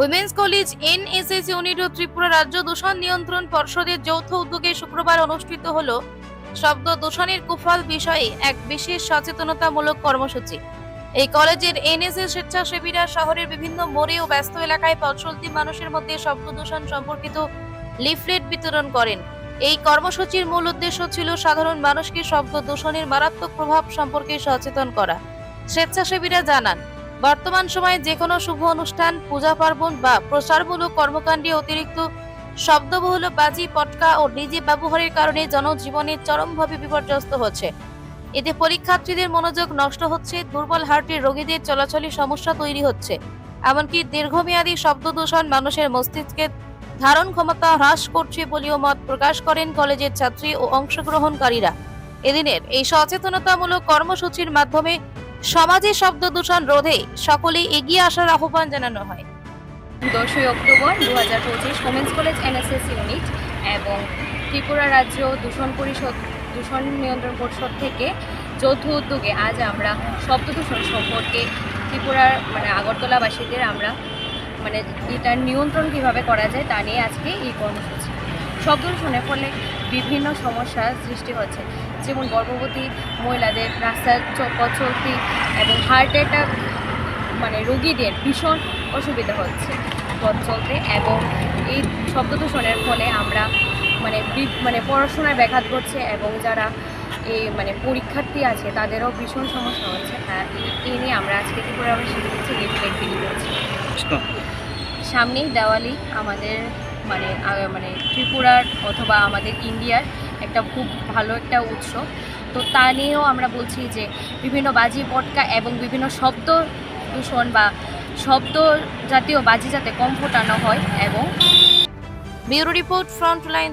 Women's college NSS unit ও ত্রিপুরা রাজ্য দূষণ নিয়ন্ত্রণ পর্ষদের যৌথ উদ্যোগে শুক্রবার অনুষ্ঠিত হল শব্দ দূষণের কুফল বিষয়ে এক বিশেষ সচেতনতামূলক কর্মসূচি। এই কলেজের এনএসএস স্বেচ্ছাসেবীরা শহরের বিভিন্ন মোড়ে ও ব্যস্ত এলাকায় পথ মানুষের মধ্যে শব্দ দূষণ সম্পর্কিত লিফলেট বিতরণ করেন। এই কর্মসূচির মূল উদ্দেশ্য ছিল সাধারণ মানুষকে শব্দ দূষণের মারাত্মক প্রভাব সম্পর্কে সচেতন করা। স্বেচ্ছাসেবীরা জানান বর্তমান সময়ে যে কোনো শুভ অনুষ্ঠান, পূজা পার্বণ বা প্রসারমূলক কর্মকাণ্ডে অতিরিক্ত শব্দবহুল বাজি, পটকা ও ডিজে ব্যবহারের কারণে জনজীবনে চরমভাবে বিপর্যস্ত হচ্ছে। এতে পরীক্ষার্থীদের মনোযোগ নষ্ট হচ্ছে, দুর্বল হার্টের রোগীদের চলাচলে সমস্যা তৈরি হচ্ছে। এমনকি দীর্ঘমেয়াদী শব্দ দূষণ মানুষের মস্তিষ্কের ধারণ ক্ষমতা হ্রাস করছে বলেও মত প্রকাশ করেন কলেজের ছাত্রী ও অংশগ্রহণকারীরা। এদিনের এই সচেতনতামূলক কর্মসূচির মাধ্যমে সমাজে শব্দ দূষণ রোধে সকলেই এগিয়ে আসার আহ্বান জানানো হয়। দশই অক্টোবর দু হাজার পঁচিশ ওমেন্স কলেজ এনএসএস ইউনিট এবং ত্রিপুরা রাজ্য দূষণ পরিষদ, দূষণ নিয়ন্ত্রণ পরিষদ থেকে যৌথ উদ্যোগে আজ আমরা শব্দ দূষণ সম্পর্কে ত্রিপুরার মানে আগরতলাবাসীদের আমরা মানে এটার নিয়ন্ত্রণ কীভাবে করা যায় তা নিয়ে আজকে এই কর্মসূচি। শব্দ দূষণের ফলে বিভিন্ন সমস্যার সৃষ্টি হচ্ছে। যেমন গর্ভবতী মহিলাদের রাস্তার পথ চলতি এবং হার্ট অ্যাটাক মানে রোগীদের ভীষণ অসুবিধা হচ্ছে পথ চলতে এবং এই শব্দ দূষণের ফলে আমরা মানে মানে পড়াশোনায় ব্যাঘাত ঘটছে এবং যারা এই মানে পরীক্ষার্থী আছে তাদেরও ভীষণ সমস্যা হচ্ছে। আর এই- নিয়ে আমরা আজকে ত্রিপুরাবাসী হচ্ছে লিফলেট বিলি করছি। সামনেই দেওয়ালি আমাদের মানে মানে ত্রিপুরার অথবা আমাদের ইন্ডিয়ার একটা খুব ভালো একটা উৎস তো তা নিয়েও আমরা বলছি যে বিভিন্ন বাজি পটকা এবং বিভিন্ন শব্দ দূষণ বা শব্দ জাতীয় বাজি যাতে কম ফোটানো হয় এবং ব্যুরো রিপোর্ট ফ্রন্টলাইন